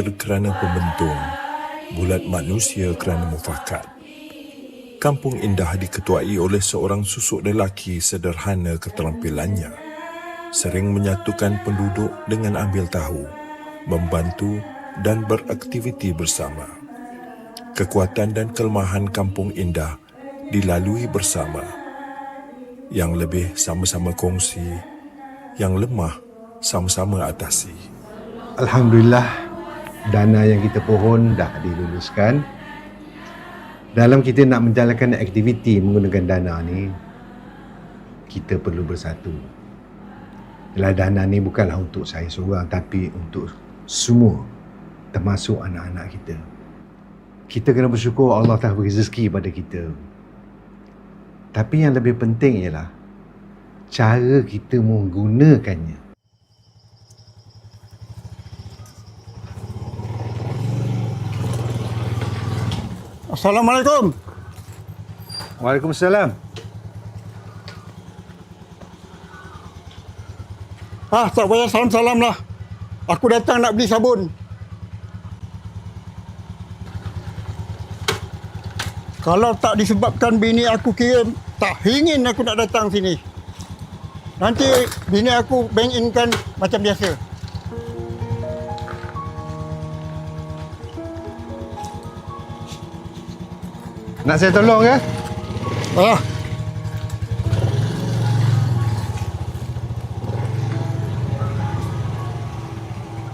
Air kerana pembentung, bulat manusia kerana mufakat. Kampung Indah diketuai oleh seorang susuk lelaki sederhana keterampilannya. Sering menyatukan penduduk dengan ambil tahu, membantu dan beraktiviti bersama. Kekuatan dan kelemahan Kampung Indah dilalui bersama. Yang lebih sama-sama kongsi, yang lemah sama-sama atasi. Alhamdulillah dana yang kita pohon dah diluluskan. Dalam kita nak menjalankan aktiviti menggunakan dana ni, kita perlu bersatu. Yalah dana ni bukanlah untuk saya seorang tapi untuk semua termasuk anak-anak kita. Kita kena bersyukur Allah telah beri rezeki pada kita. Tapi yang lebih penting ialah cara kita menggunakannya. Assalamualaikum. Waalaikumsalam. Ah, tak payah salam-salam lah. Aku datang nak beli sabun. Kalau tak disebabkan bini aku kirim, tak ingin aku nak datang sini. Nanti bini aku bank inkan macam biasa. Nak saya tolong ke? Ah,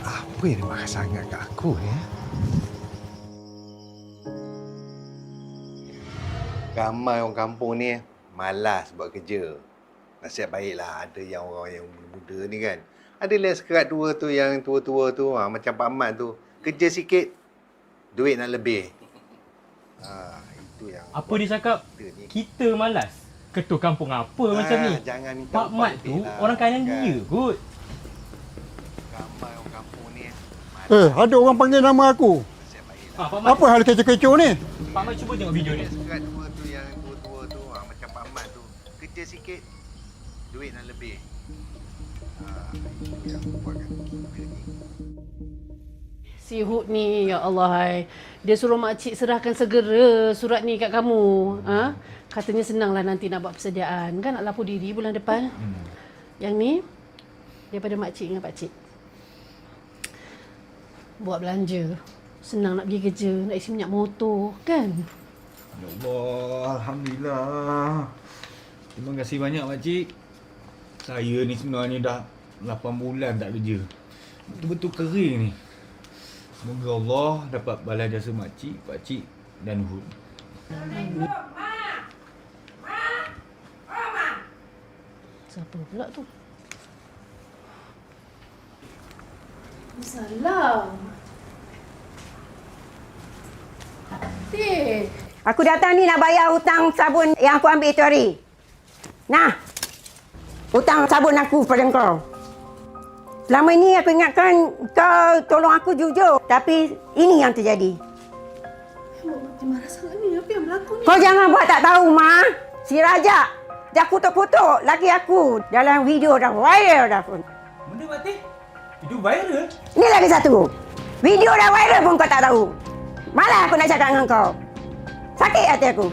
Apa yang dia marah sangat kat aku ya? Ramai orang kampung ni malas buat kerja. Nasihat baiklah ada yang orang yang muda ni kan. Ada lah sekerat tua tu yang tua-tua tu ha, macam Pak Mat tu. Kerja sikit, duit nak lebih. Ha, Apa dia cakap? kita. Kita malas. Ketua kampung apa Ah, macam ni? jangan minta Pak Mat tu lah, orang kaya kan? dia kot. Ramai orang kampung ni eh, ada orang panggil nama aku. Ah, Pak Mat, Apa hal kecoh-kecoh ni? Pak Mat cuba tengok video ni. Ada sekerat tua tu yang tua-tua tu ha, macam Pak Mat tu. Kerja sikit, duit nak lebih. Ha, itu yang buatkan kita ni. Si Hud ni, ya Allah hai. Dia suruh makcik serahkan segera surat ni kat kamu. Ha? Katanya senanglah nanti nak buat persediaan. Kan nak lapor diri bulan depan. Hmm. Yang ni, daripada makcik dengan pakcik. Buat belanja. Senang nak pergi kerja, nak isi minyak motor, kan? Ya Allah, Alhamdulillah. Terima kasih banyak makcik. Saya ni sebenarnya dah 8 bulan tak kerja. Betul-betul kering ni. Semoga Allah dapat balas jasa makcik, pakcik dan Hud. Siapa pula tu? Salam. Tik. Aku datang ni nak bayar hutang sabun yang aku ambil tu hari. Nah. Hutang sabun aku pada kau. Selama ini aku ingatkan kau tolong aku jujur. Tapi ini yang terjadi. Makcik marah sangat ni. Apa yang berlaku ni? Kau jangan buat tak tahu, Ma. Si Raja dah kutuk-kutuk laki aku dalam video dah viral dah pun. Benda mati? Video viral? Ini lagi satu. Video dah viral pun kau tak tahu. Malah aku nak cakap dengan kau. Sakit hati aku.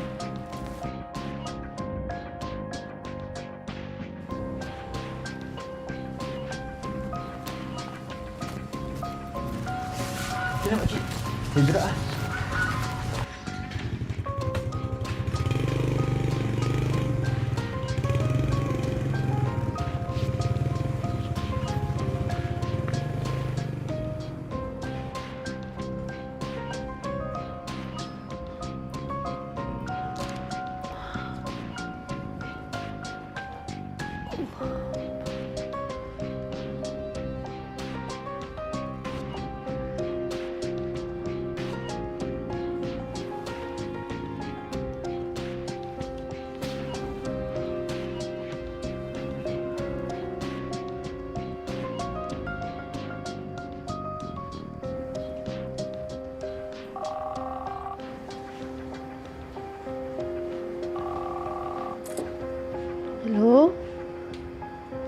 对吧。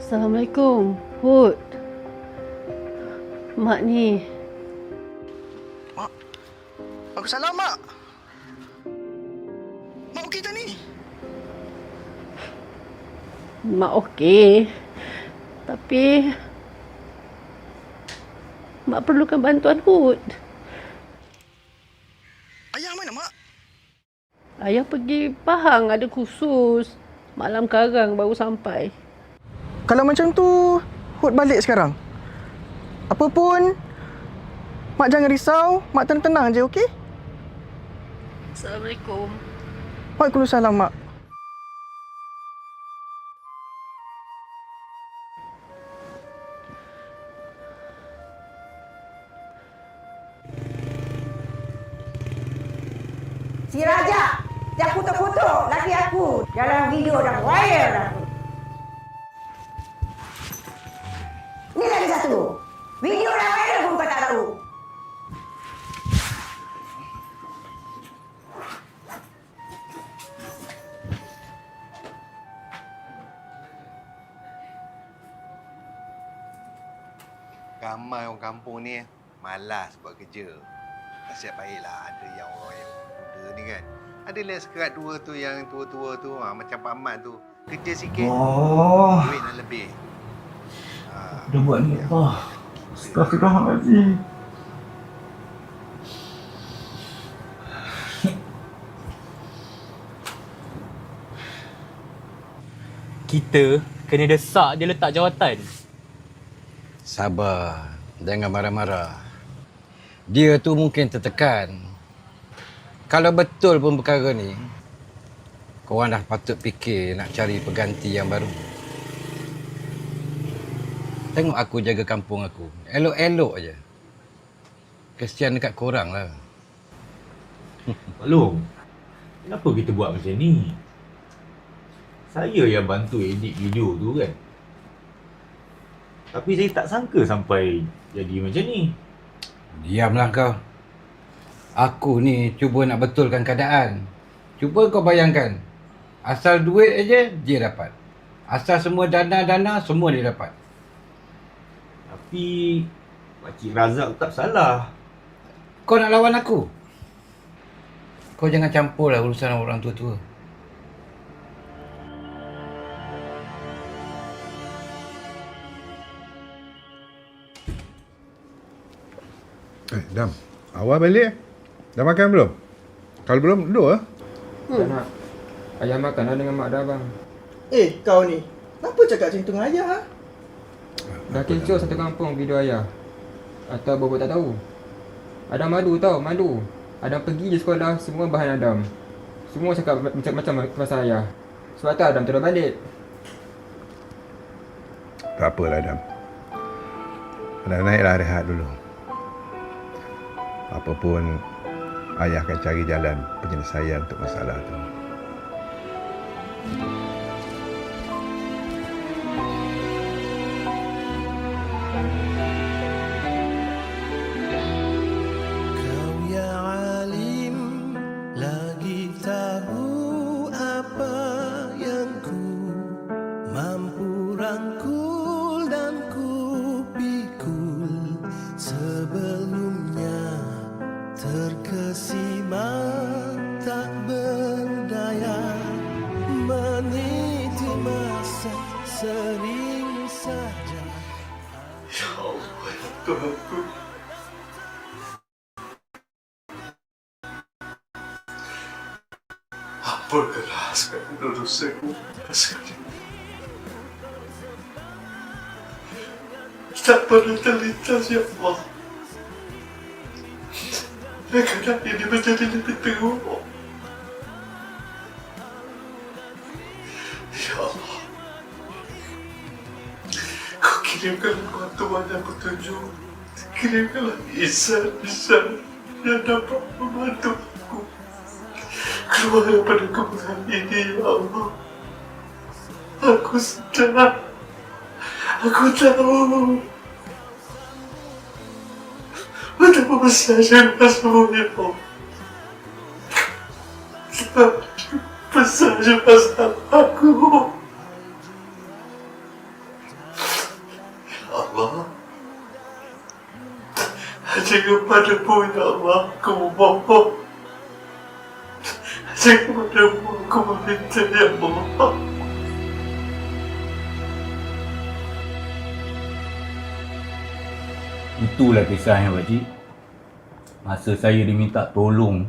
Assalamualaikum. Hud. Mak ni Apa salah mak? Mak okey tak ni? Mak okey. Tapi Mak perlukan bantuan Hud. Ayah mana mak? Ayah pergi Pahang ada khusus. Malam karang baru sampai. Kalau macam tu, Hud balik sekarang. Apa pun, mak jangan risau. Mak tenang-tenang je, okey? Assalamualaikum. Waalaikumsalam, mak. Si Raja, dia kutuk-kutuk laki aku dalam video dah viral dah. Ramai orang kampung ni malas buat kerja. Nasib baiklah ada yang orang yang muda ni kan. Ada lah sekerat dua tu yang tua-tua tu ha, macam Pak Mat tu. Kerja sikit, Oh, duit nak lebih. Ha, dah buat ni ya. apa? Astagfirullahaladzim. Kita kena desak dia letak jawatan. Sabar. Jangan marah-marah. Dia tu mungkin tertekan. Kalau betul pun perkara ni, korang dah patut fikir nak cari pengganti yang baru. Tengok aku jaga kampung aku. Elok-elok aja. Kesian dekat korang lah. Long, kenapa kita buat macam ni? Saya yang bantu edit video tu kan. Tapi saya tak sangka sampai jadi macam ni. Diamlah kau. Aku ni cuba nak betulkan keadaan. Cuba kau bayangkan. Asal duit aja dia dapat. Asal semua dana-dana semua dia dapat. Tapi Pakcik Razak tak salah. Kau nak lawan aku? Kau jangan campur lah urusan orang tua-tua. Eh, Dam. Awal balik. Dah makan belum? Kalau belum, duduk ah. Tak nak. Ayah makan lah dengan mak dah bang. Eh, kau ni. Kenapa cakap macam tu dengan ayah, ha? Dah kecoh satu kampung video ayah. Atau bobo tak tahu. Adam madu tau, malu. Adam pergi je sekolah, semua bahan Adam. Semua cakap macam-macam pasal ayah. Sebab tu Adam terus balik. Tak apalah, Dam. Dah naiklah rehat dulu. Apa pun, ayah akan cari jalan penyelesaian untuk masalah tu. Kau Pernah terlintas ya Allah. Dan keadaan ini menjadi lebih teruk. Ya Allah. Kau kirimkanlah bantuan dan petunjuk. Kirimkanlah insan-insan yang dapat membantu aku keluar daripada kebenaran ini, ya Allah. Aku sedar. Aku tahu. Betapa besar jasa-Mu, ya Allah. Betapa besar jasa aku. Allah. Hanya kepadamu ya Allah aku memohon. Hanya kepadamu aku meminta ya Itulah kisahnya pakcik. Masa saya diminta tolong,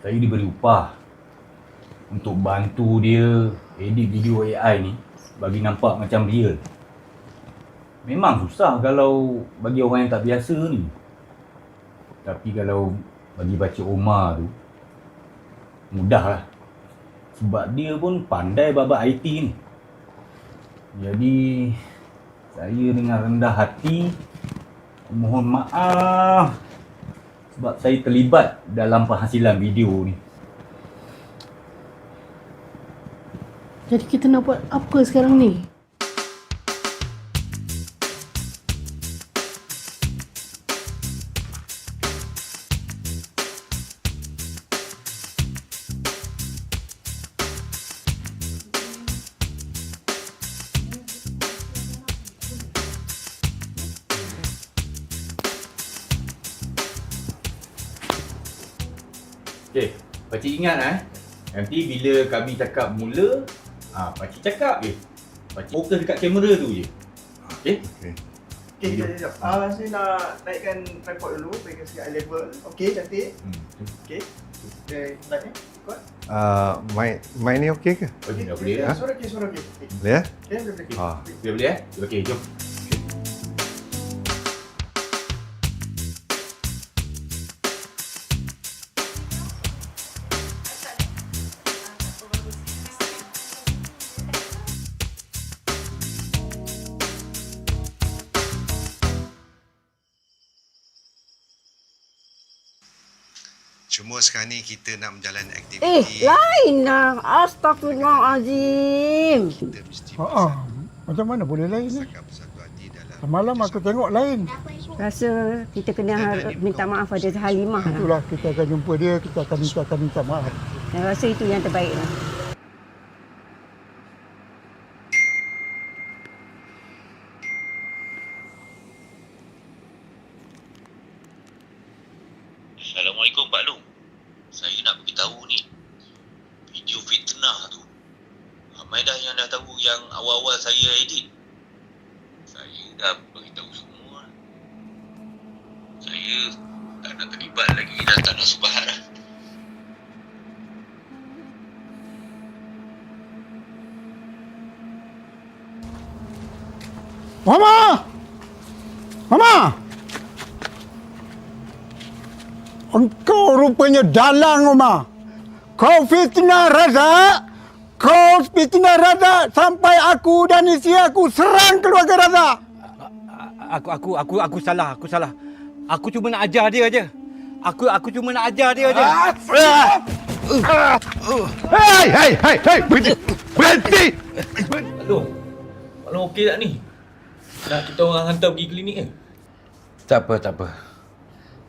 saya diberi upah untuk bantu dia edit video AI ni bagi nampak macam real. Memang susah kalau bagi orang yang tak biasa ni. Tapi kalau bagi baca Omar tu, mudah lah. Sebab dia pun pandai babak IT ni. Jadi, saya dengan rendah hati mohon maaf sebab saya terlibat dalam penghasilan video ni. Jadi kita nak buat apa sekarang ni? Pakcik ingat eh. Nanti bila kami cakap mula, ah pakcik cakap je. Pakcik fokus dekat kamera tu je. Okey? Okey. Okay, sekejap, sekejap. Ah, saya nak naikkan tripod dulu, bagi sikit eye level. Okay, cantik. Hmm. Okay. Okay, naik ni. Kuat. Uh, mic, mic ni okey ke? Okey, dah boleh okay, dah. Suara okey, suara okey. Okay, Boleh ya? okay, boleh, boleh. Ah. Dah boleh eh? Okey, jom. Sekarang ni kita nak menjalankan Eh, aktiviti. lain lah. Astagfirullahalazim. Kita mesti Ha ah. Macam mana boleh lain ni? bersakap bersatu hati dalam Semalam aku tengok lain. Rasa kita kena har- minta maaf pada Halimah lah. Itulah kita akan jumpa dia, kita akan minta akan minta maaf. Saya rasa itu yang terbaik lah. Assalamualaikum Pak Long. Saya nak beritahu ni. Video fitnah tu. Ramai dah yang dah tahu yang awal-awal saya edit. Saya dah beritahu semua. Saya tak nak terlibat lagi dah tak nak subahat dah. Mama! Mama! Engkau rupanya dalang, Mama. Kau fitnah Razak. Kau fitnah Razak sampai aku dan isteri aku serang keluarga Razak. Aku aku aku aku salah, aku salah. Aku cuma nak ajar dia aja. Aku aku cuma nak ajar dia aja. Hei, hei, hei, hei, berhenti. Berhenti. Pak Long. Pak Long okey tak ni? Nak kita orang hantar pergi klinik ke? Tak apa, tak apa.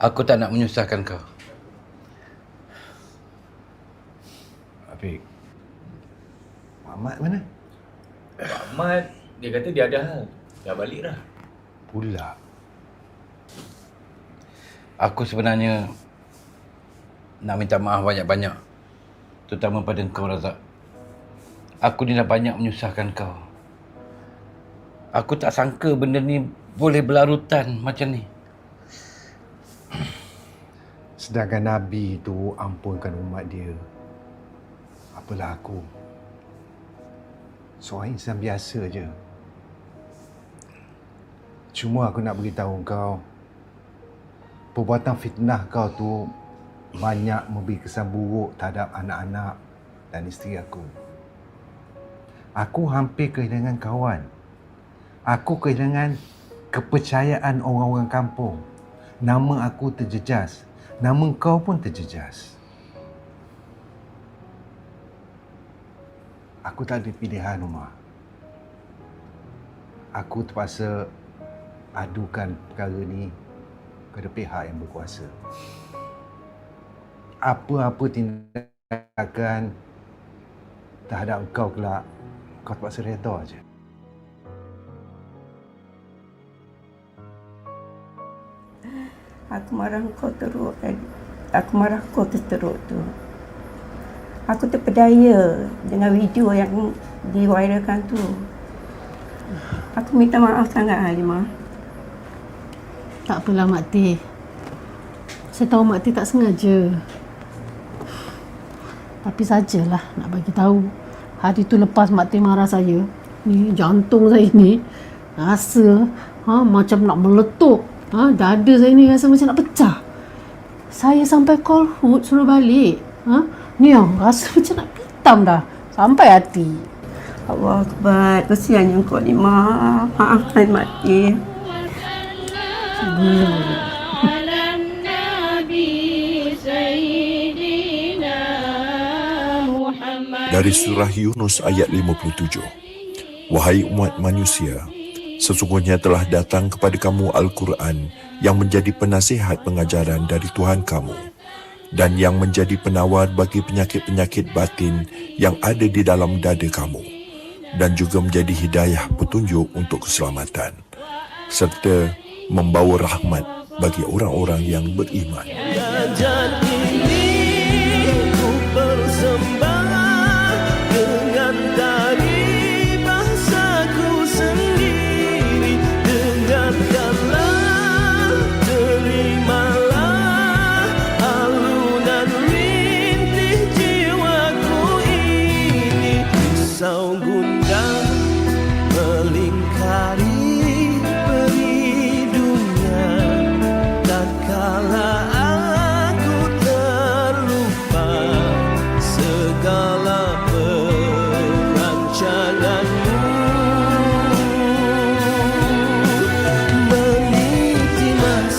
Aku tak nak menyusahkan kau. Afiq. Mamat mana? Pak Ahmad, dia kata dia ada hal. Dah balik dah. Pula. Aku sebenarnya nak minta maaf banyak-banyak. Terutama pada kau Razak. Aku ni dah banyak menyusahkan kau. Aku tak sangka benda ni boleh berlarutan macam ni. Sedangkan Nabi itu ampunkan umat dia. Apalah aku. Seorang insan biasa je. Cuma aku nak beritahu kau. Perbuatan fitnah kau tu banyak memberi kesan buruk terhadap anak-anak dan isteri aku. Aku hampir kehilangan kawan. Aku kehilangan kepercayaan orang-orang kampung. Nama aku terjejas. Nama kau pun terjejas. Aku tak ada pilihan, Umar. Aku terpaksa adukan perkara ni kepada pihak yang berkuasa. Apa-apa tindakan terhadap kau kelak, kau terpaksa redha je. Aku marah kau teruk tadi. Aku marah kau teruk tu. Aku terpedaya dengan video yang diviralkan tu. Aku minta maaf sangat Halimah. Tak apalah Mak Teh. Saya tahu Mak Teh tak sengaja. Tapi sajalah nak bagi tahu. Hari tu lepas Mak Teh marah saya, ni jantung saya ni rasa ha, macam nak meletup. Ha, dada saya ni rasa macam nak pecah. Saya sampai call Hood suruh balik. Ha, ni yang rasa macam nak pitam dah. Sampai hati. Allah Akbar. Kesiannya kau ni maaf. Maafkan mati. Dari surah Yunus ayat 57. Wahai umat manusia, sesungguhnya telah datang kepada kamu Al-Quran yang menjadi penasihat pengajaran dari Tuhan kamu dan yang menjadi penawar bagi penyakit-penyakit batin yang ada di dalam dada kamu dan juga menjadi hidayah petunjuk untuk keselamatan serta membawa rahmat bagi orang-orang yang beriman. Jangan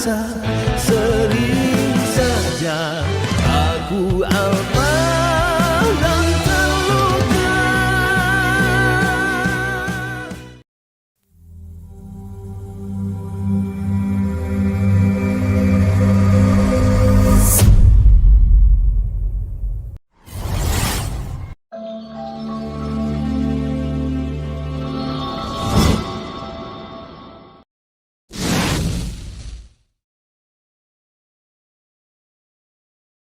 sun.